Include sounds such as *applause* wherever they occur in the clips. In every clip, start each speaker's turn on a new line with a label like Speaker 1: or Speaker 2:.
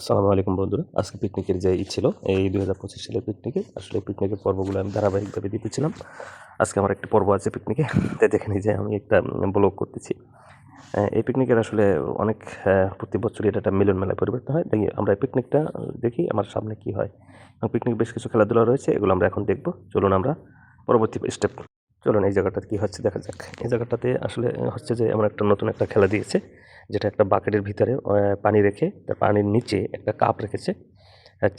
Speaker 1: আসসালামু আলাইকুম বন্ধুরা। আজকে পিকনিকের যে ই ছিল, এই দুই হাজার পঁচিশ সালের পিকনিকে, আসলে পিকনিকের পর্বগুলো আমি ধারাবাহিকভাবে দিতেছিলাম আজকে আমার একটা পর্ব আছে পিকনিকে তাই দেখে নিই যে আমি একটা ব্লগ করতেছি। এই পিকনিকের আসলে অনেক প্রতি বছরই এটা একটা মিলন মেলায় পরিবর্তন হয়। দেখি, আমরা এই পিকনিকটা দেখি, আমার সামনে কি হয়। এবং পিকনিক বেশ কিছু খেলাধুলা রয়েছে, এগুলো আমরা এখন দেখব। চলুন আমরা পরবর্তী স্টেপ চলুন এই জায়গাটাতে কী হচ্ছে দেখা যাক। এই জায়গাটাতে আসলে হচ্ছে যে এমন একটা নতুন একটা খেলা দিয়েছে, যেটা একটা বাকেটের ভিতরে পানি রেখে তার পানির নিচে একটা কাপ রেখেছে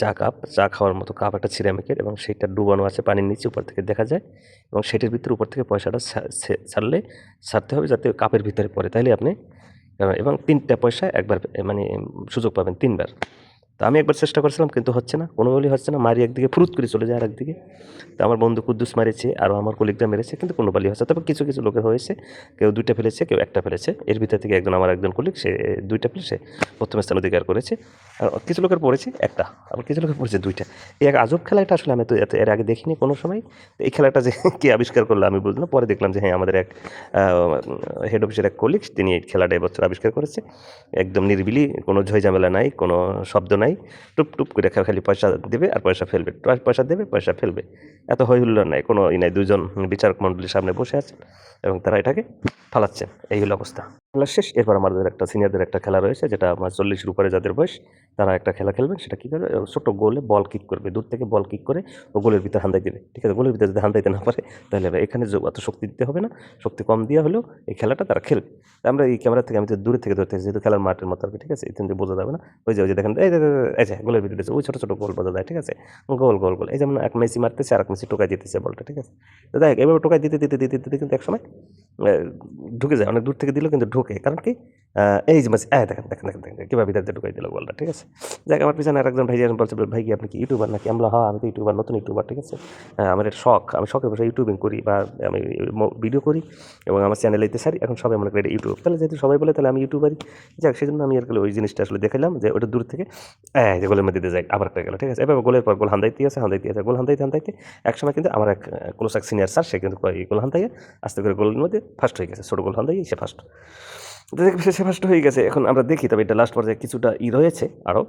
Speaker 1: চা কাপ, চা খাওয়ার মতো কাপ, একটা সিরামিকের, এবং সেইটা ডুবানো আছে পানির নিচে, উপর থেকে দেখা যায়, এবং সেটির ভিতরে উপর থেকে পয়সাটা ছাড়লে ছাড়তে হবে যাতে কাপের ভিতরে পড়ে। তাইলে আপনি এবং তিনটা পয়সা একবার মানে সুযোগ পাবেন তিনবার। তো আমি একবার চেষ্টা করেছিলাম, কিন্তু হচ্ছে না। কোনো কোনোভাবেই হচ্ছে না। মারি একদিকে, ফুরুত করে চলে যায় আর একদিকে তো আমার বন্ধু কুদ্দুস মেরেছে আর আমার কলিগরা মেরেছে, কিন্তু কোনো বালি হচ্ছে তবে কিছু কিছু লোকের হয়েছে, কেউ দুইটা ফেলেছে, কেউ একটা ফেলেছে। এর ভিতর থেকে একজন আমার একজন কলিগ সে দুইটা ফেলে সে প্রথম স্থান অধিকার করেছে। আর কিছু লোকের পড়েছে, একটা। আবার কিছু লোকের পড়েছে, দুইটা। এই এক আজব খেলা এটা আসলে আমি তো এর আগে দেখিনি কোনো সময়। তো এই খেলাটা যে *laughs* কে আবিষ্কার করল আমি বুঝলাম পরে দেখলাম যে হ্যাঁ আমাদের এক হেড অফিসের এক কলিগ তিনি এই খেলাটা এবছর আবিষ্কার করেছে। একদম নিরিবিলি, কোনো ঝয় ঝামেলা নাই, কোনো শব্দ নাই। টুপ টুপ করে খালি পয়সা দেবে আর পয়সা ফেলবে। পয়- পয়সা দেবে, পয়সা ফেলবে। এত হই হুল্লোর নাই, কোনো ই নাই, দুজন বিচারক মণ্ডলীর সামনে বসে আছেন এবং তারা এটাকে ফালাচ্ছেন। এই হলো অবস্থা। খেলা শেষ। এরপর আমাদের একটা সিনিয়রদের একটা খেলা রয়েছে যেটা আমার চল্লিশের উপরে যাদের বয়স তারা একটা খেলা খেলবেন। সেটা কী করবে ছোটো গোলে বল কিক করবে দূর থেকে বল কিক করে ও গোলের ভিতরে হান্দাই দেবে। ঠিক আছে? গোলের ভিতরে যদি হান্দাইতে না পারে তাহলে এখানে অত শক্তি দিতে হবে না। শক্তি কম দেওয়া হলেও এই খেলাটা তারা খেলবে। আমরা এই ক্যামেরা থেকে আমি তো দূরে থেকে ধরতে যেহেতু খেলার মাঠের মতো ঠিক আছে? থেকে বোঝা যাবে না। ওই যে ওই যে দেখেন এই যে গোলের ভিতরে ওই ছোটো ছোটো গোল বোঝা যায় ঠিক আছে? গোল গোল গোল। এই যেমন এক মেসি মারতেছে আর এক মেসি টোকাই দিতেছে বলটা ঠিক আছে? তো দেখ এভাবে টোকাই দিতে দিতে দিতে দিতে কিন্তু একসময় আহ, ঢুকে যায়। অনেক দূর থেকে দিলেও কিন্তু ঢোকে। কারণ কি? এই যে মেসি এই দেখেন দেখেন দেখেন দেখেন কীভাবে ভিতরে ঢুকাই দিল বলটা ঠিক আছে? দেখ আমার পিছনে আর একজন ভাই বলছে ভাই কি আপনি কি ইউটিউবার নাকি? আমরা হ্যাঁ আমি তো ইউটিউবার নতুন ইউটিউবার ঠিক আছে? হ্যাঁ, আমার শখ আমি শখের বসে ইউটিউবিং করি বা আমি ভিডিও করি এবং আমার চ্যানেলে দিতে সারি এখন সবাই মনে করে ইউটিউব তাহলে যেহেতু সবাই বলে তাহলে আমি ইউটিউবারই যাক সেই জন্য আমি আর ওই জিনিসটা আসলে দেখালাম যে ওটা দূর থেকে হ্যাঁ যে গোলের মধ্যে দিয়ে যায় আবার একটা গেল ঠিক আছে? এবার গোলের পর গোল হান্দাইতে আছে হান্দাইতে আছে গোল হান্দাইতে হান্দাইতে একসময় কিন্তু আমার এক ক্লোজ এক সিনিয়র স্যার সে কিন্তু গোল হান্দাইয়ে আস্তে করে গোলের মধ্যে ফার্স্ট হয়ে গেছে ছোটো গোল হান্দাইয়ে সে ফার্স্ট সে ফার্স্ট হয়ে গেছে। এখন আমরা দেখি, তবে এটা লাস্ট পর্যায়ে কিছুটা ই রয়েছে আরও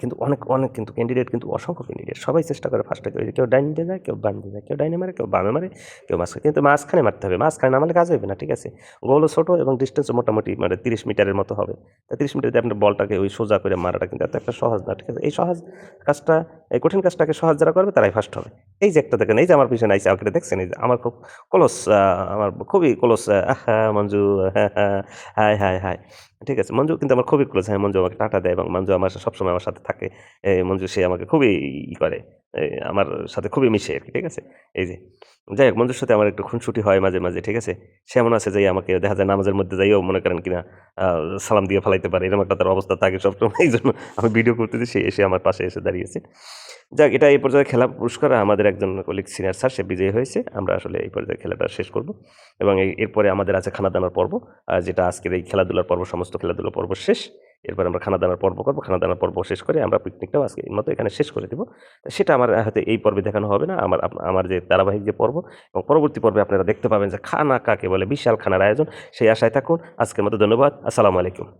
Speaker 1: কিন্তু অনেক অনেক কিন্তু ক্যান্ডিডেট কিন্তু অসংখ্য ক্যান্ডিডেট সবাই চেষ্টা করে ফার্স্টে করে কেউ ডাইনে দিয়ে যায়, কেউ বাম দিয়ে যায়, কেউ ডাইনে মারে, কেউ বামে মারে, কেউ মাঝখানে, কিন্তু মাঝখানে মারতে হবে। মাঝখানে না মারলে কাজ হবে না, ঠিক আছে? গোলও ছোটো এবং ডিস্টেন্সও মোটামুটি মানে তিরিশ মিটারের মতো হবে। তা তিরিশ মিটারে আপনার বলটাকে ওই সোজা করে মারাটা কিন্তু এত একটা সহজ না, ঠিক আছে? এই সহজ কাজটা এই কঠিন কাজটাকে সহজ যারা করবে তারাই ফার্স্ট হবে। এই যে একটা দেখেন, এই যে আমার পিছনে আইসে আমাকে দেখছেন, এই যে আমার খুব ক্লোজ আমার খুবই ক্লোজ হ্যাঁ মঞ্জু হ্যাঁ হ্যাঁ হ্যাঁ হ্যাঁ। ঠিক আছে, মঞ্জু কিন্তু আমার খুবই ক্লোজ হ্যাঁ মঞ্জু আমাকে টাটা দেয় এবং মঞ্জু আমার সবসময় আমার সাথে থাকে। এই মঞ্জু, সে আমাকে খুবই ই করে। আমার সাথে খুবই মিশে আর কি, ঠিক আছে? এই যে, যাই হোক মঞ্জুর সাথে আমার একটু খুনসুটি হয় মাঝে মাঝে, ঠিক আছে? সে এমন আছে যে আমাকে দেখা যায় নামাজের মধ্যে যাইও মনে করেন কিনা সালাম দিয়ে ফেলাইতে পারে, এরকম একটা তার অবস্থা থাকে সবসময়, এই জন্য আমি ভিডিও করতেছি, সে এসে আমার পাশে এসে দাঁড়িয়েছে। যাক, এটা এই পর্যায়ে খেলা পুরস্কার আমাদের একজন কলিগ সিনিয়র স্যার সে বিজয়ী হয়েছে, আমরা আসলে এই পর্যায়ে খেলাটা শেষ করব। এবং এরপরে আমাদের আছে খানা দানার পর্ব যেটা আজকের এই খেলাধুলার পর্ব, সমস্ত খেলাধুলার পর্ব শেষ। এরপর আমরা খানা দানার পর্ব করব। খানা দানার পর্ব শেষ করে আমরা পিকনিকটাও আজকে মতো এখানে শেষ করে দেবো। সেটা আমার হয়তো এই পর্বে দেখানো হবে না। আমার আমার যে ধারাবাহিক যে পর্ব এবং পরবর্তী পর্বে আপনারা দেখতে পাবেন যে খানা কাকে বলে, বিশাল খানার আয়োজন। সেই আশায় থাকুন। আজকের মতো ধন্যবাদ। আসসালামু আলাইকুম।